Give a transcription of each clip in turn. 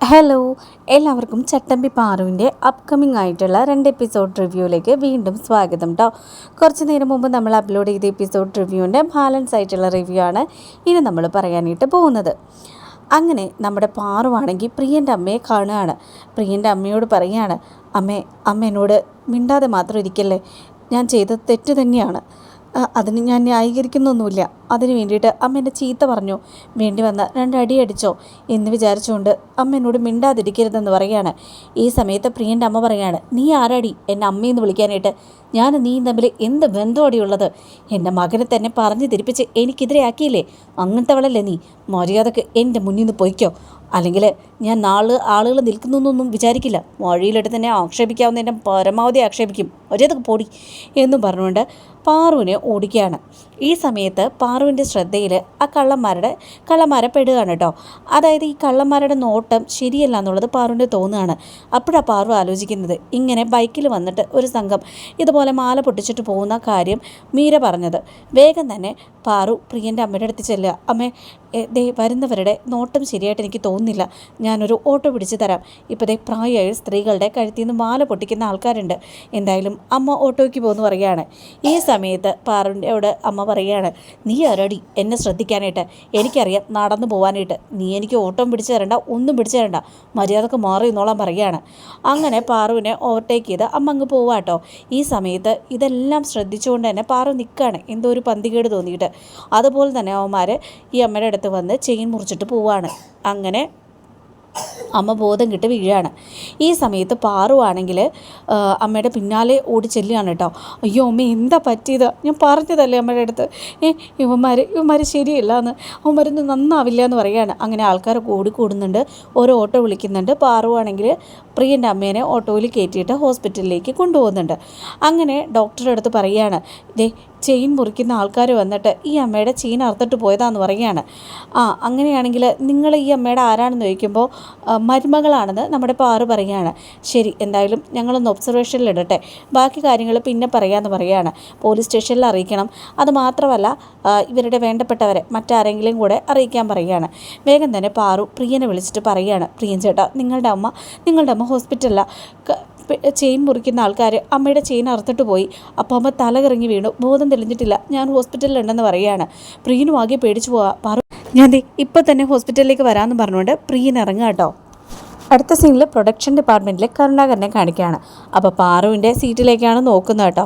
Hello എല്ലാവർക്കും ചട്ടമ്പി പാറുവിന്റെ upcoming ആയിട്ടുള്ള രണ്ട് എപ്പിസോഡ് റിവ്യൂയിലേക്ക് വീണ്ടും സ്വാഗതം കേട്ടോ കുറച്ച് നേരം മുമ്പ് നമ്മൾ അപ്ലോഡ് ചെയ്ത എപ്പിസോഡ് റിവ്യൂവിന്റെ ബാലൻസ് ആയിട്ടുള്ള റിവ്യൂ ആണ് ഇനി നമ്മൾ പറയാനായിട്ട് പോകുന്നത്. അങ്ങനെ നമ്മുടെ പാറുവാണെങ്കിൽ പ്രിയന്റെ അമ്മയെ കാണുകയാണ്. പ്രിയന്റെ അമ്മയോട് പറയുകയാണ് അമ്മേ അമ്മ എന്നോട് മിണ്ടാതെ മാത്രം ഇരിക്കല്ലേ? ഞാൻ ചെയ്തത് തെറ്റ് തന്നെയാണ്. അതിന് ഞാൻ ന്യായീകരിക്കുന്നൊന്നുമില്ല. അതിന് വേണ്ടിയിട്ട് അമ്മ എന്നെ ചീത്ത പറഞ്ഞു. വേണ്ടി വന്ന രണ്ടടി അടിച്ചോ എന്ന് വിചാരിച്ചുകൊണ്ട് അമ്മ എന്നോട് മിണ്ടാതിരിക്കരുതെന്ന് പറയുകയാണ്. ഈ സമയത്ത് പ്രിയന്റെ അമ്മ പറയാണ് നീ ആരാടി? എന്നെ അമ്മയെന്ന് വിളിക്കാനായിട്ട്. ഞാൻ നീ തമ്മിൽ എന്ത് ബന്ധമടിയുള്ളത് എന്റെ മകനെ തന്നെ പറഞ്ഞു തിരിപ്പിച്ച് എനിക്കെതിരെ ആക്കിയില്ലേ? അങ്ങനത്തെ അവളല്ലേ നീ. മര്യാദയ്ക്ക് എന്റെ മുന്നിൽ നിന്ന് പൊയ്ക്കോ. അല്ലെങ്കിൽ ഞാൻ നാൾ ആളുകൾ നിൽക്കുന്നൊന്നും വിചാരിക്കില്ല. വഴിയിലിട്ട് തന്നെ ആക്ഷേപിക്കാവുന്ന എന്റെ പരമാവധി ആക്ഷേപിക്കും. ഒരേതൊക്കെ പൊടി. എന്നും പറഞ്ഞുകൊണ്ട് പാറുവിനെ ഓടിക്കുകയാണ്. ഈ സമയത്ത് പാറുവിന്റെ ശ്രദ്ധയിൽ ആ കള്ളന്മാരുടെ കള്ളന്മാരെ പെടുകയാണ് കേട്ടോ. അതായത് ഈ കള്ളന്മാരുടെ നോട്ടം ശരിയല്ല എന്നുള്ളത് പാറുവിന്റെ തോന്നുകയാണ് അപ്പോഴാണ് പാറു ആലോചിക്കുന്നത്. ഇങ്ങനെ ബൈക്കിൽ വന്നിട്ട് ഒരു സംഘം ഇതുപോലെ മാല പൊട്ടിച്ചിട്ട് പോകുന്ന കാര്യം മീര പറഞ്ഞത്. വേഗം തന്നെ പാറു പ്രിയന്റെ അമ്മയുടെ അടുത്ത് ചെല്ലുക. അമ്മേ ദേ വരുന്നവരുടെ നോട്ടം ശരിയായിട്ട് എനിക്ക് തോന്നുന്നില്ല. ഞാനൊരു ഓട്ടോ പിടിച്ച് തരാം. ഇപ്പോൾ ദേ പ്രായമായ സ്ത്രീകളുടെ കഴുത്തിൽ നിന്ന് മാല പൊട്ടിക്കുന്ന ആൾക്കാരുണ്ട്. എന്തായാലും അമ്മ ഓട്ടോയ്ക്ക് പോകുന്നു പറയുകയാണ്. ഈ സമയത്ത് പാറുവിന്റെ അമ്മ പറയുകയാണ് നീ ആരാടി? എന്നെ ശ്രദ്ധിക്കാനായിട്ട്. എനിക്കറിയാം നടന്നു പോകാനായിട്ട് നീ എനിക്ക് ഓട്ടം പിടിച്ചു തരണ്ട ഒന്നും പിടിച്ചു തരണ്ട. മര്യാദയ്ക്ക് മാറി നിന്നോളാൻ പറയുകയാണ്. അങ്ങനെ പാറുവിനെ ഓവർടേക്ക് ചെയ്ത് അമ്മ അങ്ങ് പോവാട്ടോ ഈ സമയത്ത് ഇതെല്ലാം ശ്രദ്ധിച്ചുകൊണ്ട് തന്നെ പാറു നിൽക്കുകയാണ് എന്തോ ഒരു പന്തികേട് തോന്നിയിട്ട്. അതുപോലെ തന്നെ അവന്മാർ ഈ അമ്മയുടെ അടുത്ത് വന്ന് ചെയിൻ മുറിച്ചിട്ട് പോവാണ്. അങ്ങനെ അമ്മ ബോധം കിട്ട് വീഴാണ്. ഈ സമയത്ത് പാറുവാണെങ്കിൽ അമ്മയുടെ പിന്നാലെ ഓടി ചെല്ലുകയാണ് കേട്ടോ. അയ്യോ അമ്മ എന്താ പറ്റിയത്? ഞാൻ പറഞ്ഞതല്ലേ അമ്മയുടെ അടുത്ത്? ഏ ഇവന്മാർ ഇവന്മാർ ശരിയല്ല എന്ന് അവന്മാരൊന്നും നന്നാവില്ല എന്ന് പറയുകയാണ്. അങ്ങനെ ആൾക്കാർ കൂടി ഓരോ ഓട്ടോ വിളിക്കുന്നുണ്ട്. പാറുവാണെങ്കിൽ പ്രിയന്റെ അമ്മേനെ ഓട്ടോയിൽ കയറ്റിയിട്ട് ഹോസ്പിറ്റലിലേക്ക് കൊണ്ടുപോകുന്നുണ്ട്. അങ്ങനെ ഡോക്ടറുടെ അടുത്ത് പറയുകയാണ് ദേ ചെയിൻ മുറിക്കുന്ന ആൾക്കാർ വന്നിട്ട് ഈ അമ്മയുടെ ചെയിൻ അറുത്തിട്ട് പോയതാന്ന് പറയുകയാണ്. ആ അങ്ങനെയാണെങ്കിൽ നിങ്ങൾ ഈ അമ്മയുടെ ആരാണെന്ന് ചോദിക്കുമ്പോൾ മരുമകളാണെന്ന് നമ്മുടെ പാറു പറയുകയാണ്. ശരി എന്തായാലും ഞങ്ങളൊന്ന് ഒബ്സർവേഷനിൽ ഇടട്ടെ. ബാക്കി കാര്യങ്ങൾ പിന്നെ പറയാമെന്ന് പറയുകയാണ്. പോലീസ് സ്റ്റേഷനിൽ അറിയിക്കണം. അത് മാത്രമല്ല ഇവരുടെ വേണ്ടപ്പെട്ടവരെ മറ്റാരെങ്കിലും കൂടെ അറിയിക്കാൻ പറയുകയാണ്. വേഗം തന്നെ പാറു പ്രിയനെ വിളിച്ചിട്ട് പറയുകയാണ്. പ്രിയൻ ചേട്ടാ നിങ്ങളുടെ അമ്മ നിങ്ങളുടെ അമ്മ ഹോസ്പിറ്റലിലാണ് ചെയിൻ മുറിക്കുന്ന ആൾക്കാർ അമ്മയുടെ ചെയിൻ അറുത്തിട്ട് പോയി. അപ്പോൾ അമ്മ തല കറങ്ങി വീണു. ബോധം തെളിഞ്ഞിട്ടില്ല. ഞാൻ ഹോസ്പിറ്റലിലുണ്ടെന്ന് പറയുകയാണ്. പ്രിയനും ആകെ പേടിച്ചു പോവാ. ഞാൻ ഇപ്പം തന്നെ ഹോസ്പിറ്റലിലേക്ക് വരാമെന്ന് പറഞ്ഞുകൊണ്ട് പ്രിയൻ ഇറങ്ങുക കേട്ടോ അടുത്ത സീനിൽ പ്രൊഡക്ഷൻ ഡിപ്പാർട്ട്മെന്റിലെ കരുണാകരനെ കാണിക്കുകയാണ്. അപ്പോൾ പാറുവിന്റെ സീറ്റിലേക്കാണ് നോക്കുന്നത് കേട്ടോ.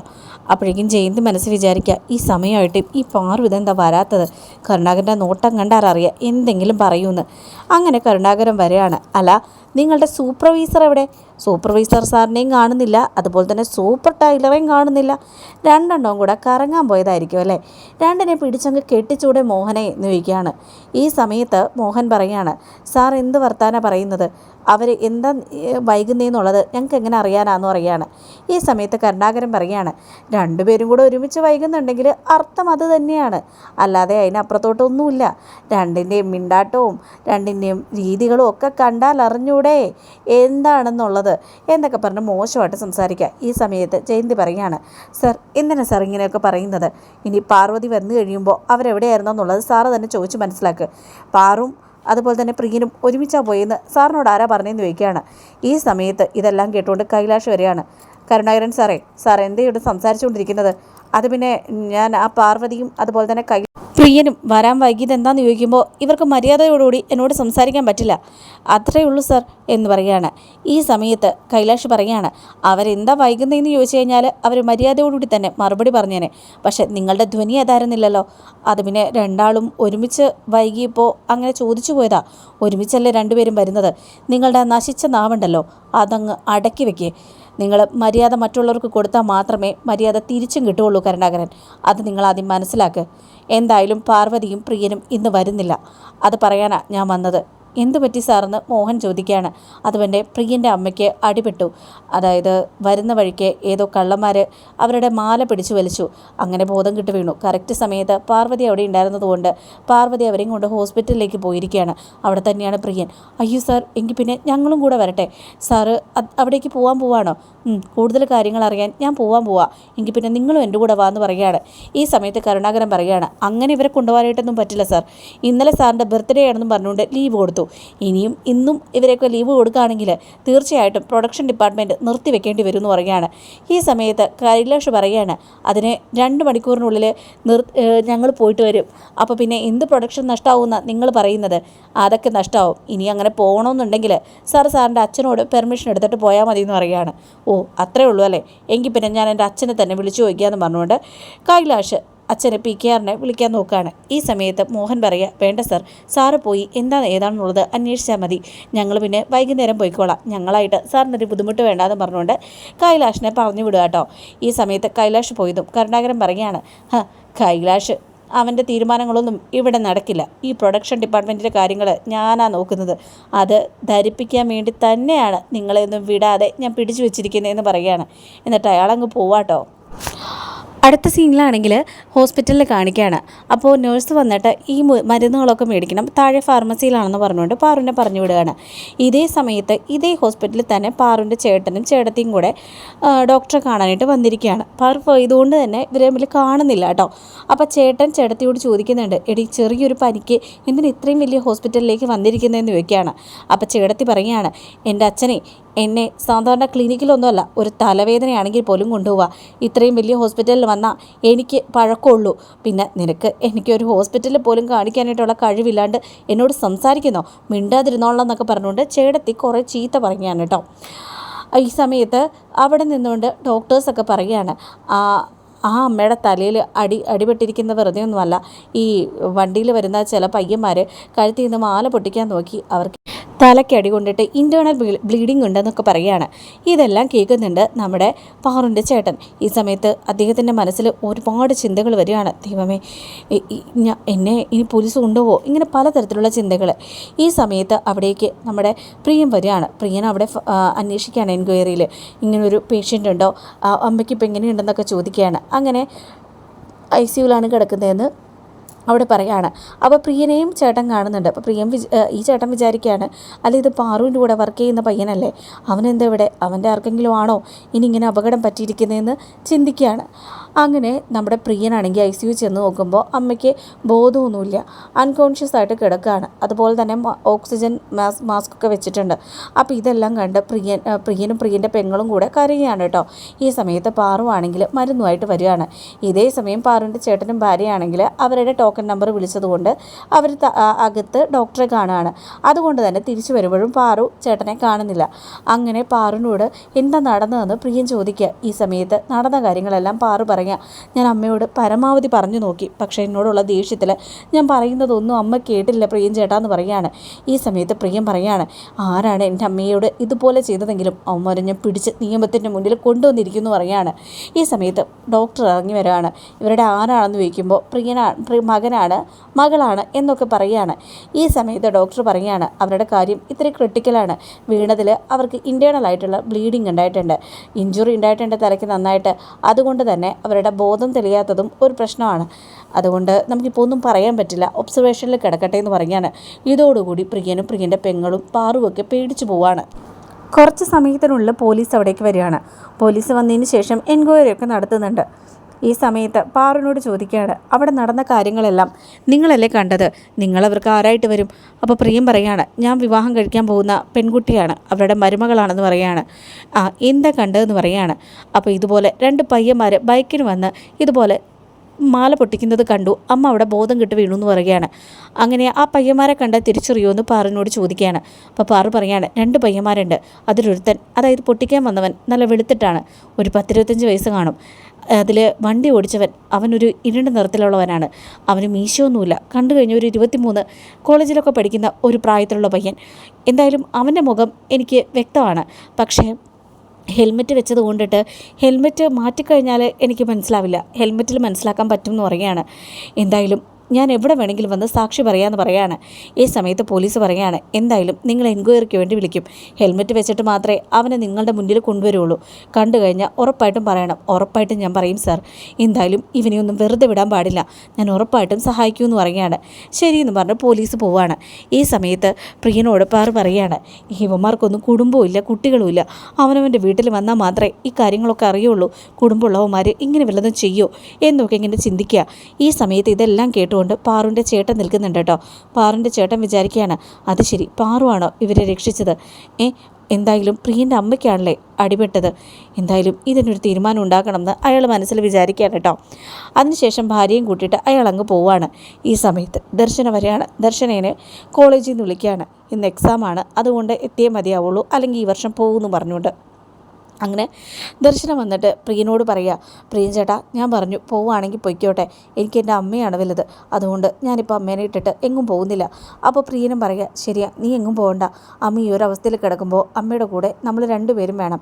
അപ്പോഴേക്കും ജയന്ത് മനസ്സിൽ വിചാരിക്കുക ഈ സമയമായിട്ട് ഈ പാറു ഇതെന്താ വരാത്തത്? കരുണാകരന്റെ നോട്ടം കണ്ടാൽ എന്തെങ്കിലും പറയൂന്ന് അങ്ങനെ കരുണാകരൻ വരെയാണ് അല്ല നിങ്ങളുടെ സൂപ്പർവൈസർ എവിടെ? സൂപ്പർവൈസർ സാറിനെയും കാണുന്നില്ല അതുപോലെ തന്നെ സൂപ്പർ ടൈലറേയും കാണുന്നില്ല. രണ്ടെണ്ണവും കൂടെ കറങ്ങാൻ പോയതായിരിക്കും അല്ലേ? രണ്ടിനെ പിടിച്ചങ്ങ് കെട്ടിച്ചൂടെ മോഹനെ എന്ന് ചോദിക്കുകയാണ് ഈ സമയത്ത് മോഹൻ പറയാണ് സാർ എന്ത് വർത്താന പറയുന്നത്? അവർ എന്താ വൈകുന്നതെന്നുള്ളത് ഞങ്ങൾക്ക് എങ്ങനെ അറിയാനാന്ന് പറയുകയാണ്. ഈ സമയത്ത് കരുണാകരൻ പറയുകയാണ് രണ്ടുപേരും കൂടെ ഒരുമിച്ച് വൈകുന്നുണ്ടെങ്കിൽ അർത്ഥം അത് തന്നെയാണ്. അല്ലാതെ അതിനപ്പുറത്തോട്ടൊന്നുമില്ല. രണ്ടിന്റെയും മിണ്ടാട്ടവും രണ്ടിന്റെയും രീതികളും ഒക്കെ കണ്ടാൽ അറിഞ്ഞൂടെ എന്താണെന്നുള്ളത്. എന്നൊക്കെ പറഞ്ഞ് മോശമായിട്ട് സംസാരിക്കുക. ഈ സമയത്ത് ജയന്തി പറയുകയാണ് സർ എന്തിനാണ് സാർ ഇങ്ങനെയൊക്കെ പറയുന്നത്? ഇനി പാർവതി വന്നു കഴിയുമ്പോൾ അവരെവിടെയായിരുന്നു എന്നുള്ളത് സാറ് തന്നെ ചോദിച്ച് മനസ്സിലാക്കുക പാറും അതുപോലെ തന്നെ പ്രിയനും ഒരുമിച്ചാണ് പോയെന്ന് സാറിനോട് ആരാ പറഞ്ഞെന്ന് ചോദിക്കുകയാണ്. ഈ സമയത്ത് ഇതെല്ലാം കേട്ടുകൊണ്ട് കൈലാഷ് വരെയാണ്. കരുണാകരൻ സാറേ സാർ എന്തേ ഇവിടെ സംസാരിച്ചുകൊണ്ടിരിക്കുന്നത്? അത് പിന്നെ ഞാൻ ആ പാർവതിയും അതുപോലെ തന്നെ കൈ പ്രിയനും വരാൻ വൈകിയത് എന്താന്ന് ചോദിക്കുമ്പോൾ ഇവർക്ക് മര്യാദയോടുകൂടി എന്നോട് സംസാരിക്കാൻ പറ്റില്ല. അത്രയേ ഉള്ളൂ സർ എന്ന് പറയുകയാണ്. ഈ സമയത്ത് കൈലാഷ് പറയുകയാണ് അവരെന്താ വൈകുന്നതെന്ന് ചോദിച്ചു കഴിഞ്ഞാൽ അവർ മര്യാദയോടുകൂടി തന്നെ മറുപടി പറഞ്ഞേനെ. പക്ഷേ നിങ്ങളുടെ ധ്വനി അതായിരുന്നില്ലല്ലോ. അത് പിന്നെ രണ്ടാളും ഒരുമിച്ച് വൈകിയപ്പോൾ അങ്ങനെ ചോദിച്ചു പോയതാ. ഒരുമിച്ചല്ലേ രണ്ടുപേരും വരുന്നത്. നിങ്ങളുടെ നശിച്ച നാവുണ്ടല്ലോ അതങ്ങ് അടക്കി വെക്കേ. നിങ്ങൾ മര്യാദ മറ്റുള്ളവർക്ക് കൊടുത്താൽ മാത്രമേ മര്യാദ തിരിച്ചും കിട്ടുകയുള്ളൂ. കരുണാകരൻ അത് നിങ്ങൾ ആദ്യം മനസ്സിലാക്ക്. എന്തായാലും പാർവതിയും പ്രിയനും ഇന്ന് വരുന്നില്ല. അത് പറയാനാണ് ഞാൻ വന്നത്. എന്തു പറ്റി സാറെന്ന് മോഹൻ ചോദിക്കുകയാണ്. അതുപോലെ പ്രിയന്റെ അമ്മയ്ക്ക് അടിപെട്ടു. അതായത് വരുന്ന വഴിക്ക് ഏതോ കള്ളന്മാർ അവരുടെ മാല പിടിച്ചു വലിച്ചു. അങ്ങനെ ബോധം കിട്ടു വീണു. കറക്റ്റ് സമയത്ത് പാർവതി അവിടെ ഉണ്ടായിരുന്നതുകൊണ്ട് പാർവതി അവരെയും കൊണ്ട് ഹോസ്പിറ്റലിലേക്ക് പോയിരിക്കുകയാണ്. അവിടെ തന്നെയാണ് പ്രിയൻ. അയ്യോ സാർ എങ്കിൽ പിന്നെ ഞങ്ങളും കൂടെ വരട്ടെ. സാറ് അവിടേക്ക് പോകാൻ പോവാണോ? കൂടുതൽ കാര്യങ്ങൾ അറിയാൻ ഞാൻ പോവാൻ പോവാ. എങ്കിൽ പിന്നെ നിങ്ങളും എന്റെ കൂടെ വാന്ന് പറയുകയാണ്. ഈ സമയത്ത് കരുണാകരൻ പറയുകയാണ് അങ്ങനെ ഇവരെ കൊണ്ടുപോകാനായിട്ടൊന്നും പറ്റില്ല സാർ. ഇന്നലെ സാറിന്റെ ബർത്ത്ഡേ ആണെന്നും പറഞ്ഞുകൊണ്ട് ലീവ് കൊടുത്തു. കൊടുത്തു ഇനിയും ഇന്നും ഇവരെയൊക്കെ ലീവ് കൊടുക്കുകയാണെങ്കിൽ തീർച്ചയായിട്ടും പ്രൊഡക്ഷൻ ഡിപ്പാർട്ട്മെന്റ് നിർത്തിവെക്കേണ്ടി വരും എന്ന് പറയുകയാണ്. ഈ സമയത്ത് കൈലാഷ് പറയുകയാണ് അതിന് രണ്ട് മണിക്കൂറിനുള്ളിൽ ഞങ്ങൾ പോയിട്ട് വരും. അപ്പോൾ പിന്നെ എന്ത് പ്രൊഡക്ഷൻ നഷ്ടമാവുമെന്ന് നിങ്ങൾ പറയുന്നത്? അതൊക്കെ നഷ്ടമാവും ഇനി അങ്ങനെ പോകണമെന്നുണ്ടെങ്കിൽ സാർ സാറിന്റെ അച്ഛനോട് പെർമിഷൻ എടുത്തിട്ട് പോയാൽ മതി എന്ന് പറയുകയാണ്. ഓ അത്രേ ഉള്ളൂ അല്ലേ? എങ്കിൽ പിന്നെ ഞാൻ എന്റെ അച്ഛനെ തന്നെ വിളിച്ചു എന്ന് പറഞ്ഞുകൊണ്ട് കൈലാഷ് അച്ഛനെ പി കെ ആറിനെ വിളിക്കാൻ നോക്കുകയാണ് ഈ സമയത്ത് മോഹൻ പറയുക വേണ്ട സർ സാറ് പോയി എന്താണ് ഏതാണെന്നുള്ളത് അന്വേഷിച്ചാൽ മതി. ഞങ്ങൾ പിന്നെ വൈകുന്നേരം പോയിക്കോളാം. ഞങ്ങളായിട്ട് സാറിനൊരു ബുദ്ധിമുട്ട് വേണ്ടാന്ന് പറഞ്ഞുകൊണ്ട് കൈലാഷിനെ പറഞ്ഞു വിടുക കേട്ടോ ഈ സമയത്ത് കൈലാഷ് പോയതും കരുണാകരൻ പറയുകയാണ് ഹ കൈലാഷ് അവന്റെ തീരുമാനങ്ങളൊന്നും ഇവിടെ നടക്കില്ല. ഈ പ്രൊഡക്ഷൻ ഡിപ്പാർട്ട്മെന്റിന്റെ കാര്യങ്ങൾ ഞാനാ നോക്കുന്നത്. അത് ധരിപ്പിക്കാൻ വേണ്ടി തന്നെയാണ് നിങ്ങളെയൊന്നും വിടാതെ ഞാൻ പിടിച്ചു വെച്ചിരിക്കുന്നതെന്ന് പറയുകയാണ്. എന്നിട്ട് അയാളങ്ങ് പോവാട്ടോ അടുത്ത സീനിലാണെങ്കിൽ ഹോസ്പിറ്റലിൽ കാണിക്കുകയാണ്. അപ്പോൾ നേഴ്സ് വന്നിട്ട് ഈ മരുന്നുകളൊക്കെ മേടിക്കണം. താഴെ ഫാർമസിയിലാണെന്ന് പറഞ്ഞുകൊണ്ട് പാറുവിനെ പറഞ്ഞു വിടുകയാണ്. ഇതേ സമയത്ത് ഇതേ ഹോസ്പിറ്റലിൽ തന്നെ പാറുവിന്റെ ചേട്ടനും ചേട്ടത്തിയും കൂടെ ഡോക്ടറെ കാണാനായിട്ട് വന്നിരിക്കുകയാണ്. പാറു പോയതുകൊണ്ട് തന്നെ ഇവരെ തമ്മിൽ കാണുന്നില്ല കേട്ടോ. അപ്പോൾ ചേട്ടൻ ചേട്ടത്തിയോട് ചോദിക്കുന്നുണ്ട് എടി ചെറിയൊരു പനിക്ക് എന്തിന് ഇത്രയും വലിയ ഹോസ്പിറ്റലിലേക്ക് വന്നിരിക്കുന്നതെന്ന് ചോദിക്കുകയാണ്. അപ്പോൾ ചേട്ടത്തി പറയുകയാണ് എന്റെ അച്ഛനെ എന്നെ സാധാരണ ക്ലിനിക്കിലൊന്നുമല്ല ഒരു തലവേദനയാണെങ്കിൽ പോലും കൊണ്ടുപോവുക ഇത്രയും വലിയ ഹോസ്പിറ്റലിൽ വന്നാൽ എനിക്ക് പഴക്കമുള്ളൂ. പിന്നെ നിനക്ക് എനിക്കൊരു ഹോസ്പിറ്റലിൽ പോലും കാണിക്കാനായിട്ടുള്ള കഴിവില്ലാണ്ട് എന്നോട് സംസാരിക്കുന്നോ? മിണ്ടാതിരുന്നോളാം എന്നൊക്കെ പറഞ്ഞുകൊണ്ട് ചേടത്തി കുറേ ചീത്ത പറയുകയാണ് കേട്ടോ. ഈ സമയത്ത് അവിടെ നിന്നുകൊണ്ട് ഡോക്ടേഴ്സൊക്കെ പറയുകയാണ് ആ ആ അമ്മയുടെ തലയിൽ അടി അടിപെട്ടിരിക്കുന്ന വെറുതെ ഒന്നുമല്ല ഈ വണ്ടിയിൽ വരുന്ന ചില പയ്യന്മാർ കഴുത്തിൽ നിന്ന് മാല പൊട്ടിക്കാൻ നോക്കി അവർക്ക് തലയ്ക്ക് അടി കൊണ്ടിട്ട് ഇന്റേർണൽ ബ്ലീഡിംഗ് ഉണ്ടെന്നൊക്കെ പറയുകയാണ്. ഇതെല്ലാം കേൾക്കുന്നുണ്ട് നമ്മുടെ പാറുന്റെ ചേട്ടൻ. ഈ സമയത്ത് അദ്ദേഹത്തിന്റെ മനസ്സിൽ ഒരുപാട് ചിന്തകൾ വരികയാണ്. ദൈവമേ എന്നെ ഇനി പോലീസ് കൊണ്ടുപോകുമോ ഇങ്ങനെ പലതരത്തിലുള്ള ചിന്തകൾ. ഈ സമയത്ത് അവിടേക്ക് നമ്മുടെ പ്രിയം വരികയാണ്. പ്രിയൻ അവിടെ അന്വേഷിക്കുകയാണ് എൻക്വയറിയിൽ. ഇങ്ങനൊരു പേഷ്യന്റ് ഉണ്ടോ? അമ്മയ്ക്കിപ്പോൾ എങ്ങനെയുണ്ടെന്നൊക്കെ ചോദിക്കുകയാണ്. അങ്ങനെ ഐ സിയുലാണ് കിടക്കുന്നതെന്ന് അവിടെ പറയാണ്. അപ്പോൾ പ്രിയനെയും ചേട്ടൻ കാണുന്നുണ്ട്. അപ്പോൾ പ്രിയൻ വിച ഈ ചേട്ടൻ വിചാരിക്കുകയാണ് അല്ല ഇത് പാറുവിന്റെ കൂടെ വർക്ക് ചെയ്യുന്ന പയ്യനല്ലേ? അവനെന്താ ഇവിടെ? അവന്റെ ആർക്കെങ്കിലും ആണോ ഇനി ഇങ്ങനെ അപകടം പറ്റിയിരിക്കുന്നതെന്ന് ചിന്തിക്കുകയാണ് അങ്ങനെ നമ്മുടെ പ്രിയനാണെങ്കിൽ ഐ സി യു ചെന്ന് നോക്കുമ്പോൾ അമ്മയ്ക്ക് ബോധമൊന്നുമില്ല. അൺകോൺഷ്യസ് ആയിട്ട് കിടക്കുകയാണ് അതുപോലെ തന്നെ ഓക്സിജൻ മാസ് മാസ്ക് ഒക്കെ വെച്ചിട്ടുണ്ട്. അപ്പോൾ ഇതെല്ലാം കണ്ട് പ്രിയൻ പ്രിയനും പ്രിയന്റെ പെങ്ങളും കൂടെ കരയുകയാണ് കേട്ടോ. ഈ സമയത്ത് പാറുവാണെങ്കിൽ മരുന്നുമായിട്ട് വരികയാണ്. ഇതേ സമയം പാറുവിന്റെ ചേട്ടനും ഭാര്യയാണെങ്കിൽ അവരുടെ ടോക്കൺ നമ്പർ വിളിച്ചതുകൊണ്ട് അവർ അകത്ത് ഡോക്ടറെ കാണുകയാണ്. അതുകൊണ്ട് തന്നെ തിരിച്ചു വരുമ്പോഴും പാറു ചേട്ടനെ കാണുന്നില്ല. അങ്ങനെ പാറുവിനോട് എന്താ നടന്നതെന്ന് പ്രിയൻ ചോദിക്കുക. ഈ സമയത്ത് നടന്ന കാര്യങ്ങളെല്ലാം പാറു പറയുക ഞാൻ അമ്മയോട് പരമാവധി പറഞ്ഞു നോക്കി. പക്ഷേ എന്നോടുള്ള ദേഷ്യത്തിൽ ഞാൻ പറയുന്നതൊന്നും അമ്മ കേട്ടില്ല പ്രിയം ചേട്ടാ എന്ന് പറയുകയാണ്. ഈ സമയത്ത് പ്രിയം പറയുകയാണ് ആരാണ് എന്റെ അമ്മയോട് ഇതുപോലെ ചെയ്തതെങ്കിലും അവന്മാരെ ഞാൻ പിടിച്ച് നിയമത്തിന്റെ മുന്നിൽ കൊണ്ടുവന്നിരിക്കുന്നു പറയുകയാണ്. ഈ സമയത്ത് ഡോക്ടർ ഇറങ്ങി വരികയാണ്. ഇവരുടെ ആരാണെന്ന് ചോദിക്കുമ്പോൾ പ്രിയനാണ് മകനാണ് മകളാണ് എന്നൊക്കെ പറയുകയാണ്. ഈ സമയത്ത് ഡോക്ടർ പറയുകയാണ് അവരുടെ കാര്യം ഇത്തിരി ക്രിട്ടിക്കലാണ് വീണതിൽ അവർക്ക് ഇന്റേണൽ ആയിട്ടുള്ള ബ്ലീഡിങ് ഉണ്ടായിട്ടുണ്ട്. ഇഞ്ചുറി ഉണ്ടായിട്ടുണ്ട് തലയ്ക്ക് നന്നായിട്ട്. അതുകൊണ്ട് തന്നെ അവരുടെ ബോധം തെളിയാത്തതും ഒരു പ്രശ്നമാണ്. അതുകൊണ്ട് നമുക്കിപ്പോൾ ഒന്നും പറയാൻ പറ്റില്ല. ഒബ്സർവേഷനിൽ കിടക്കട്ടെ എന്ന് പറഞ്ഞാണ് ഇതോടുകൂടി പ്രിയനും പ്രിയന്റെ പെങ്ങളും പാറുവൊക്കെ പേടിച്ചു പോവാണ്. കുറച്ച് സമയത്തിനുള്ളിൽ പോലീസ് അവിടേക്ക് വരികയാണ്. പോലീസ് വന്നതിന് ശേഷം എൻക്വയറിയൊക്കെ നടത്തുന്നുണ്ട്. ഈ സമയത്ത് പാറുനോട് ചോദിക്കുകയാണ് അവിടെ നടന്ന കാര്യങ്ങളെല്ലാം നിങ്ങളല്ലേ കണ്ടത്? നിങ്ങളവർക്ക് ആരായിട്ട് വരും? അപ്പോൾ പ്രിയം പറയാണ് ഞാൻ വിവാഹം കഴിക്കാൻ പോകുന്ന പെൺകുട്ടിയാണ് അവരുടെ മരുമകളാണെന്ന് പറയാണ്. ആ എന്താ കണ്ടതെന്ന് പറയാണ്. അപ്പോൾ ഇതുപോലെ രണ്ട് പയ്യന്മാർ ബൈക്കിന് വന്ന് ഇതുപോലെ മാല പൊട്ടിക്കുന്നത് കണ്ടു അമ്മ അവിടെ ബോധം കിട്ടി വീണു എന്ന് പറയുകയാണ്. അങ്ങനെ ആ പയ്യന്മാരെ കണ്ട കണ്ട് തിരിച്ചറിയുമെന്ന് പാറിനോട് ചോദിക്കുകയാണ്. അപ്പോൾ പാറു പറയാണ് രണ്ട് പയ്യന്മാരുണ്ട് അതിലൊരുത്തൻ അതായത് പൊട്ടിക്കാൻ വന്നവൻ നല്ല വെളുത്തിട്ടാണ് ഒരു പത്തിരുപത്തഞ്ച് വയസ്സ് കാണും. അതിൽ വണ്ടി ഓടിച്ചവൻ അവനൊരു ഇരുണ്ട നിറത്തിലുള്ളവനാണ്. അവന് മീശയൊന്നുമില്ല. കണ്ടു കഴിഞ്ഞ ഒരു ഇരുപത്തിമൂന്ന് കോളേജിലൊക്കെ പഠിക്കുന്ന ഒരു പ്രായത്തിലുള്ള പയ്യൻ. എന്തായാലും അവന്റെ മുഖം എനിക്ക് വ്യക്തമാണ്. പക്ഷേ ഹെൽമെറ്റ് വെച്ചത് കൊണ്ടിട്ട് ഹെൽമെറ്റ് മാറ്റിക്കഴിഞ്ഞാൽ എനിക്ക് മനസ്സിലാവില്ല. ഹെൽമെറ്റിൽ മനസ്സിലാക്കാൻ പറ്റും എന്ന് പറയുകയാണ്. എന്തായാലും ഞാൻ എവിടെ വേണമെങ്കിലും വന്ന് സാക്ഷി പറയാമെന്ന് പറയാണ്. ഈ സമയത്ത് പോലീസ് പറയാണ് എന്തായാലും നിങ്ങൾ എൻക്വയറിക്ക് വേണ്ടി വിളിക്കും. ഹെൽമെറ്റ് വെച്ചിട്ട് മാത്രമേ അവനെ നിങ്ങളുടെ മുന്നിൽ കൊണ്ടുവരുള്ളൂ. കണ്ടു കഴിഞ്ഞാൽ ഉറപ്പായിട്ടും പറയണം. ഉറപ്പായിട്ടും ഞാൻ പറയും സാർ എന്തായാലും ഇവനെ ഒന്നും വെറുതെ വിടാൻ പാടില്ല. ഞാൻ ഉറപ്പായിട്ടും സഹായിക്കുമെന്ന് പറയുകയാണ് ശരിയെന്ന് പറഞ്ഞ് പോലീസ് പോവാണ്. ഈ സമയത്ത് പ്രിയനോട് പാർ പറയുകയാണ് ഇവന്മാർക്കൊന്നും കുടുംബവും കുട്ടികളുമില്ല കുട്ടികളും അവനവന്റെ വീട്ടിൽ വന്നാൽ മാത്രമേ ഈ കാര്യങ്ങളൊക്കെ അറിയുള്ളൂ. കുടുംബമുള്ളവന്മാർ ഇങ്ങനെ വല്ലതും ചെയ്യോ? എന്നൊക്കെ ഇങ്ങനെ ചിന്തിക്കുക. ഈ സമയത്ത് ഇതെല്ലാം കേട്ടുകൊണ്ട് കേട്ടുകൊണ്ട് പാറുവിന്റെ ചേട്ടൻ നിൽക്കുന്നുണ്ട് കേട്ടോ. പാറുവിന്റെ ചേട്ടൻ വിചാരിക്കുകയാണ് അത് ശരി പാറുവാണോ ഇവരെ രക്ഷിച്ചത്? ഏ എന്തായാലും പ്രിയന്റെ അമ്മയ്ക്കാണല്ലേ അടിപെട്ടത്? എന്തായാലും ഇതിനൊരു തീരുമാനം ഉണ്ടാക്കണമെന്ന് അയാൾ മനസ്സിൽ വിചാരിക്കുകയാണ് കേട്ടോ. അതിനുശേഷം ഭാര്യയും കൂട്ടിയിട്ട് അയാൾ അങ്ങ് പോവാണ്. ഈ സമയത്ത് ദർശന വരെയാണ്. ദർശനേനെ കോളേജിൽ നിന്ന് വിളിക്കുകയാണ്. ഇന്ന് എക്സാമാണ് അതുകൊണ്ട് എത്തിയേ മതിയാവുള്ളൂ. അല്ലെങ്കിൽ ഈ വർഷം പോകുമെന്ന് പറഞ്ഞുകൊണ്ട് അങ്ങനെ ദർശനം വന്നിട്ട് പ്രിയനോട് പറയുക പ്രിയൻ ചേട്ടാ ഞാൻ പറഞ്ഞു പോവുകയാണെങ്കിൽ പൊയ്ക്കോട്ടെ. എനിക്ക് എന്റെ അമ്മയാണ് വലുത്. അതുകൊണ്ട് ഞാനിപ്പോൾ അമ്മേനെ ഇട്ടിട്ട് എങ്ങും പോകുന്നില്ല. അപ്പോൾ പ്രിയനും പറയുക ശരിയാ നീ എങ്ങും പോകണ്ട. അമ്മ ഈ ഒരു അവസ്ഥയിൽ കിടക്കുമ്പോൾ അമ്മയുടെ കൂടെ നമ്മൾ രണ്ടുപേരും വേണം.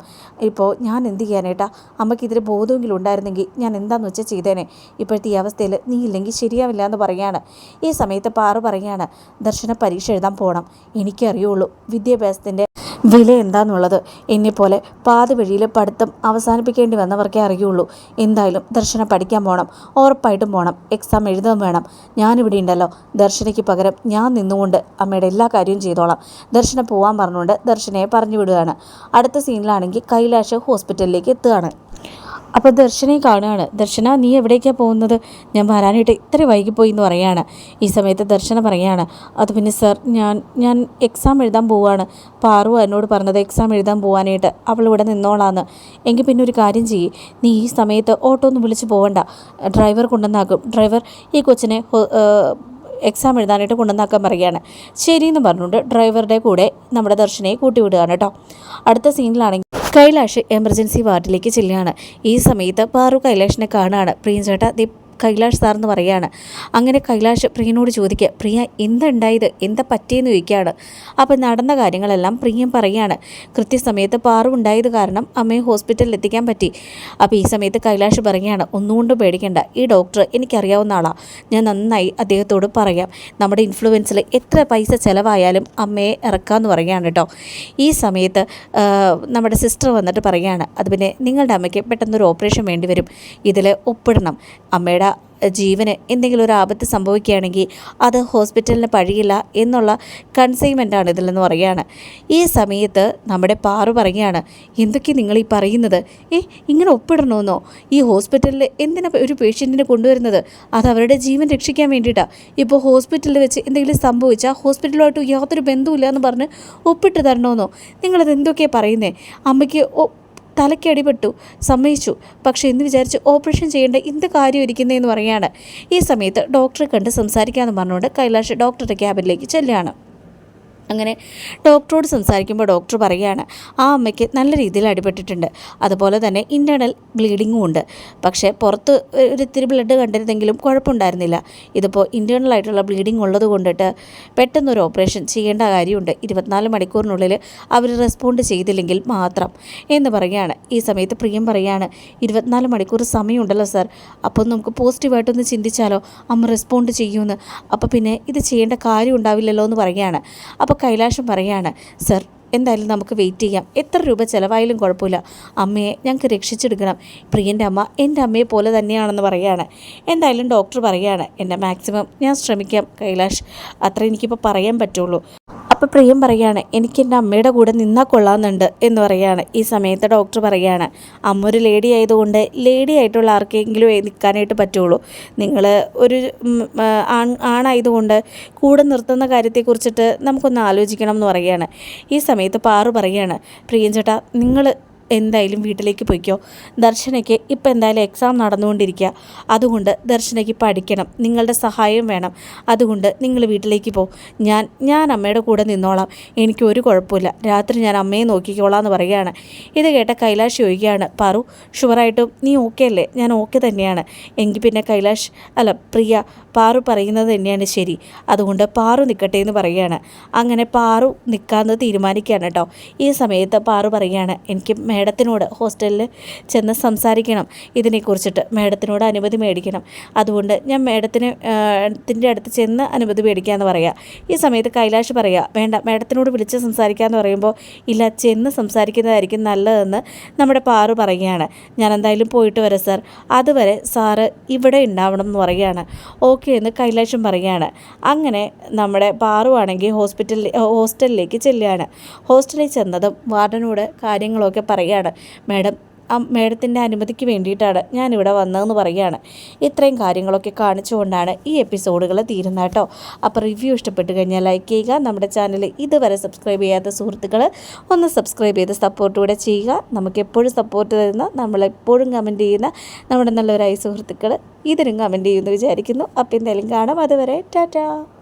ഇപ്പോൾ ഞാൻ എന്ത് ചെയ്യാനേട്ടാ അമ്മയ്ക്ക് ഇതിൽ ബോധമെങ്കിലും ഉണ്ടായിരുന്നെങ്കിൽ ഞാൻ എന്താന്ന് വെച്ചാൽ ചെയ്തേനെ. ഇപ്പോഴത്തെ ഈ അവസ്ഥയിൽ നീ ഇല്ലെങ്കിൽ ശരിയാവില്ല എന്ന് പറയുകയാണ് ഈ സമയത്ത് പാറു പറയുകയാണ് ദർശന പരീക്ഷ എഴുതാൻ പോകണം എനിക്കറിയുള്ളൂ വിദ്യാഭ്യാസത്തിന്റെ വില എന്താണെന്നുള്ളത് എന്നെപ്പോലെ പാതി വഴിയിൽ പഠിത്തം അവസാനിപ്പിക്കേണ്ടി വന്നവർക്കേ അറിയുള്ളൂ. എന്തായാലും ദർശന പഠിക്കാൻ പോകണം ഉറപ്പായിട്ടും പോകണം എക്സാം എഴുതാൻ വേണം. ഞാനിവിടെ ഉണ്ടല്ലോ. ദർശനയ്ക്ക് പകരം ഞാൻ നിന്നുകൊണ്ട് അമ്മയുടെ എല്ലാ കാര്യവും ചെയ്തോളാം. ദർശന പോകാൻ പറഞ്ഞുകൊണ്ട് ദർശനയെ പറഞ്ഞു വിടുകയാണ്. അടുത്ത സീനിലാണെങ്കിൽ കൈലാഷ് ഹോസ്പിറ്റലിലേക്ക് എത്തുകയാണ്. അപ്പോൾ ദർശനയെ കാണുകയാണ്. ദർശന നീ എവിടേക്കാണ് പോകുന്നത്? ഞാൻ വരാനായിട്ട് ഇത്ര വൈകിപ്പോയി എന്ന് പറയാണ് ഈ സമയത്ത് ദർശന പറയാണ് അത് പിന്നെ സർ ഞാൻ ഞാൻ എക്സാം എഴുതാൻ പോവാണ് പാറു എന്നോട് പറഞ്ഞത് എക്സാം എഴുതാൻ പോകാനായിട്ട് അവൾ ഇവിടെ നിന്നോളാന്ന്. എങ്കിൽ പിന്നെ ഒരു കാര്യം ചെയ്യ്. നീ ഈ സമയത്ത് ഓട്ടോ ഒന്ന് വിളിച്ച് പോവണ്ട. ഡ്രൈവർ കൊണ്ടുവന്നാക്കും. ഡ്രൈവർ ഈ കൊച്ചിനെ എക്സാം എഴുതാനായിട്ട് കൊണ്ടുവന്നാക്കാൻ പറയുകയാണ്. ശരിയെന്ന് പറഞ്ഞുകൊണ്ട് ഡ്രൈവറുടെ കൂടെ നമ്മുടെ ദർശനയെ കൂട്ടി വിടുകയാണ് കേട്ടോ. അടുത്ത സീനിലാണെങ്കിൽ കൈലാഷ് എമർജൻസി വാർഡിലേക്ക് ചെല്ലുകയാണ്. ഈ സമയത്ത് പാറു കൈലാഷിനെ കാണുകയാണ് പ്രിയഞ്ചേട്ട ദീപ് കൈലാഷ് സാർ എന്ന് പറയുകയാണ്. അങ്ങനെ കൈലാഷ് പ്രിയനോട് ചോദിക്കുക പ്രിയ എന്തുണ്ടായത്? എന്താ പറ്റിയെന്ന് ചോദിക്കുകയാണ്. അപ്പോൾ നടന്ന കാര്യങ്ങളെല്ലാം പ്രിയം പറയുകയാണ്. കൃത്യസമയത്ത് പാറു ഉണ്ടായത് കാരണം അമ്മയെ ഹോസ്പിറ്റലിൽ എത്തിക്കാൻ പറ്റി. അപ്പോൾ ഈ സമയത്ത് കൈലാഷ് പറയുകയാണ് ഒന്നുകൊണ്ടും പേടിക്കേണ്ട. ഈ ഡോക്ടർ എനിക്കറിയാവുന്ന ആളാണ് ഞാൻ നന്നായി അദ്ദേഹത്തോട് പറയാം. നമ്മുടെ ഇൻഫ്ലുവൻസിൽ എത്ര പൈസ ചിലവായാലും അമ്മയെ ഇറക്കാമെന്ന് പറയുകയാണ് കേട്ടോ. ഈ സമയത്ത് നമ്മുടെ സിസ്റ്റർ വന്നിട്ട് പറയുകയാണ് അത് പിന്നെ നിങ്ങളുടെ അമ്മയ്ക്ക് പെട്ടെന്നൊരു ഓപ്പറേഷൻ വേണ്ടി വരും. ഇതിൽ ഒപ്പിടണം. അമ്മയുടെ ജീവന് എന്തെങ്കിലും ഒരു ആപത്ത് സംഭവിക്കുകയാണെങ്കിൽ അത് ഹോസ്പിറ്റലിന് പഴിയില്ല എന്നുള്ള കൺസൈൻമെന്റാണ് ഇതിലെന്ന് പറയുകയാണ്. ഈ സമയത്ത് നമ്മുടെ പാറു പറയുകയാണ് എന്തൊക്കെ നിങ്ങൾ ഈ പറയുന്നത്? ഏ ഇങ്ങനെ ഒപ്പിടണമെന്നോ ഈ ഹോസ്പിറ്റലിൽ എന്തിനാ ഒരു പേഷ്യന്റിനെ കൊണ്ടുവരുന്നത്? അത് അവരുടെ ജീവൻ രക്ഷിക്കാൻ വേണ്ടിയിട്ടാണ് ഇപ്പോൾ ഹോസ്പിറ്റലിൽ വെച്ച് എന്തെങ്കിലും സംഭവിച്ചാൽ ഹോസ്പിറ്റലുമായിട്ട് യാതൊരു ബന്ധവുമില്ല എന്ന് പറഞ്ഞ് ഒപ്പിട്ട് തരണമെന്നോ നിങ്ങളത് എന്തൊക്കെയാണ് പറയുന്നത് അമ്മയ്ക്ക് തലയ്ക്കടിപെട്ടു സമ്മതിച്ചു. പക്ഷേ എന്ന് വിചാരിച്ച് ഓപ്പറേഷൻ ചെയ്യേണ്ട എന്ത് കാര്യം ഇരിക്കുന്നതെന്ന് പറയാണ് ഈ സമയത്ത് ഡോക്ടറെ കണ്ട് സംസാരിക്കാമെന്ന് പറഞ്ഞുകൊണ്ട് കൈലാഷ് ഡോക്ടറുടെ ക്യാബിനിലേക്ക് ചെല്ലുകയാണ്. അങ്ങനെ ഡോക്ടറോട് സംസാരിക്കുമ്പോൾ ഡോക്ടർ പറയുകയാണ് ആ അമ്മയ്ക്ക് നല്ല രീതിയിൽ അടിപെട്ടിട്ടുണ്ട്. അതുപോലെ തന്നെ ഇന്റേർണൽ ബ്ലീഡിങ്ങും ഉണ്ട്. പക്ഷേ പുറത്ത് ഒരിത്തിരി ബ്ലഡ് കണ്ടിരുന്നെങ്കിലും കുഴപ്പമുണ്ടായിരുന്നില്ല. ഇതിപ്പോൾ ഇന്റേർണൽ ആയിട്ടുള്ള ബ്ലീഡിംഗ് ഉള്ളത് കൊണ്ടിട്ട് പെട്ടെന്നൊരു ഓപ്പറേഷൻ ചെയ്യേണ്ട കാര്യമുണ്ട്. ഇരുപത്തിനാല് മണിക്കൂറിനുള്ളിൽ അവർ റെസ്പോണ്ട് ചെയ്തില്ലെങ്കിൽ മാത്രം. എന്ന് പറയുകയാണ്. ഈ സമയത്ത് പ്രിയം പറയുകയാണ് ഇരുപത്തിനാല് മണിക്കൂർ സമയമുണ്ടല്ലോ സാർ. അപ്പോൾ നമുക്ക് പോസിറ്റീവായിട്ടൊന്ന് ചിന്തിച്ചാലോ? അമ്മ റെസ്പോണ്ട് ചെയ്യുമെന്ന്. അപ്പോൾ പിന്നെ ഇത് ചെയ്യേണ്ട കാര്യം ഉണ്ടാവില്ലല്ലോ എന്ന് പറയുകയാണ്. അപ്പോൾ കൈലാഷം പറയാണ് സർ എന്തായാലും നമുക്ക് വെയിറ്റ് ചെയ്യാം. എത്ര രൂപ ചിലവായാലും കുഴപ്പമില്ല. അമ്മയെ ഞങ്ങൾക്ക് രക്ഷിച്ചെടുക്കണം. പ്രിയന്റെ അമ്മ എന്റെ അമ്മയെ പോലെ തന്നെയാണെന്ന് പറയുകയാണ് എന്തായാലും ഡോക്ടർ പറയുകയാണ് എന്റെ മാക്സിമം ഞാൻ ശ്രമിക്കാം കൈലാഷ്. അത്ര എനിക്കിപ്പോൾ പറയാൻ പറ്റുള്ളൂ. അപ്പോൾ പ്രിയം പറയുകയാണ് എനിക്ക് എന്റെ അമ്മയുടെ കൂടെ നിന്നാൽ കൊള്ളാമെന്നുണ്ട് എന്ന് പറയുകയാണ് ഈ സമയത്ത് ഡോക്ടർ പറയുകയാണ് അമ്മ ഒരു ലേഡി ആയതുകൊണ്ട് ലേഡി ആയിട്ടുള്ള ആർക്കെങ്കിലും നിൽക്കാനായിട്ട് പറ്റുള്ളൂ. നിങ്ങൾ ഒരു ആൺ ആണായതുകൊണ്ട് കൂടെ നിർത്തുന്ന കാര്യത്തെക്കുറിച്ചിട്ട് നമുക്കൊന്ന് ആലോചിക്കണം എന്ന് പറയുകയാണ് ഈ സമയത്ത് പാറു പറയുകയാണ് പ്രിയം ചേട്ടാ നിങ്ങൾ എന്തായാലും വീട്ടിലേക്ക് പോയിക്കോ. ദർശനയ്ക്ക് ഇപ്പോൾ എന്തായാലും എക്സാം നടന്നുകൊണ്ടിരിക്കുക. അതുകൊണ്ട് ദർശനയ്ക്ക് പഠിക്കണം. നിങ്ങളുടെ സഹായം വേണം. അതുകൊണ്ട് നിങ്ങൾ വീട്ടിലേക്ക് പോ. ഞാൻ ഞാൻ അമ്മയുടെ കൂടെ നിന്നോളാം. എനിക്ക് ഒരു കുഴപ്പമില്ല. രാത്രി ഞാൻ അമ്മയെ നോക്കിക്കോളാം എന്ന് പറയുകയാണ്. ഇത് കേട്ട കൈലാഷ് ചോദിക്കുകയാണ്. പറു ഷുവറായിട്ടും നീ ഓക്കെ അല്ലേ? ഞാൻ ഓക്കെ തന്നെയാണ്. എങ്കിൽ പിന്നെ കൈലാഷ് അല്ല പ്രിയ പാറു പറയുന്നത് തന്നെയാണ് ശരി. അതുകൊണ്ട് പാറു നിൽക്കട്ടെ എന്ന് പറയുകയാണ്. അങ്ങനെ പാറു നിൽക്കാമെന്ന് തീരുമാനിക്കുകയാണ് കേട്ടോ. ഈ സമയത്ത് പാറു പറയുകയാണ് എനിക്ക് മേഡത്തിനോട് ഹോസ്റ്റലിൽ ചെന്ന് സംസാരിക്കണം. ഇതിനെക്കുറിച്ചിട്ട് മേഡത്തിനോട് അനുമതി മേടിക്കണം. അതുകൊണ്ട് ഞാൻ മേഡത്തിന് ത്തിന്റെ അടുത്ത് ചെന്ന് അനുമതി മേടിക്കാമെന്ന് പറയുക ഈ സമയത്ത് കൈലാഷ് പറയുക വേണ്ട മേഡത്തിനോട് വിളിച്ച് സംസാരിക്കാമെന്ന് പറയുമ്പോൾ ഇല്ല ചെന്ന് സംസാരിക്കുന്നതായിരിക്കും നല്ലതെന്ന് നമ്മുടെ പാറു പറയുകയാണ്. ഞാൻ എന്തായാലും പോയിട്ട് വരാം സാർ. അതുവരെ സാറ് ഇവിടെ ഉണ്ടാവണം എന്ന് പറയുകയാണ്. ഓക്കെ എന്ന് കൈലാഷം പറയുകയാണ്. അങ്ങനെ നമ്മുടെ പാറുവാണെങ്കിൽ ഹോസ്പിറ്റലിൽ ഹോസ്റ്റലിലേക്ക് ചെല്ലുകയാണ്. ഹോസ്റ്റലിൽ ചെന്നതും വാർഡനോട് കാര്യങ്ങളൊക്കെ പറയുകയാണ്. മാഡം മേഡത്തിന്റെ അനുമതിക്ക് വേണ്ടിയിട്ടാണ് ഞാനിവിടെ വന്നതെന്ന് പറയുകയാണ്. ഇത്രയും കാര്യങ്ങളൊക്കെ കാണിച്ചുകൊണ്ടാണ് ഈ എപ്പിസോഡുകൾ തീരുന്നത് കേട്ടോ. അപ്പോൾ റിവ്യൂ ഇഷ്ടപ്പെട്ട് കഴിഞ്ഞാൽ ലൈക്ക് ചെയ്യുക നമ്മുടെ ചാനൽ ഇതുവരെ സബ്സ്ക്രൈബ് ചെയ്യാത്ത സുഹൃത്തുക്കൾ ഒന്ന് സബ്സ്ക്രൈബ് ചെയ്ത് സപ്പോർട്ട് കൂടെ ചെയ്യുക. നമുക്ക് എപ്പോഴും സപ്പോർട്ട് തരുന്ന നമ്മളെപ്പോഴും കമന്റ് ചെയ്യുന്ന നമ്മുടെ നല്ലവരായ സുഹൃത്തുക്കൾ ഇതിനും കമന്റ് ചെയ്യുമെന്ന് വിചാരിക്കുന്നു. അപ്പോൾ എന്തായാലും കാണാം അതുവരെ. ടാറ്റാ.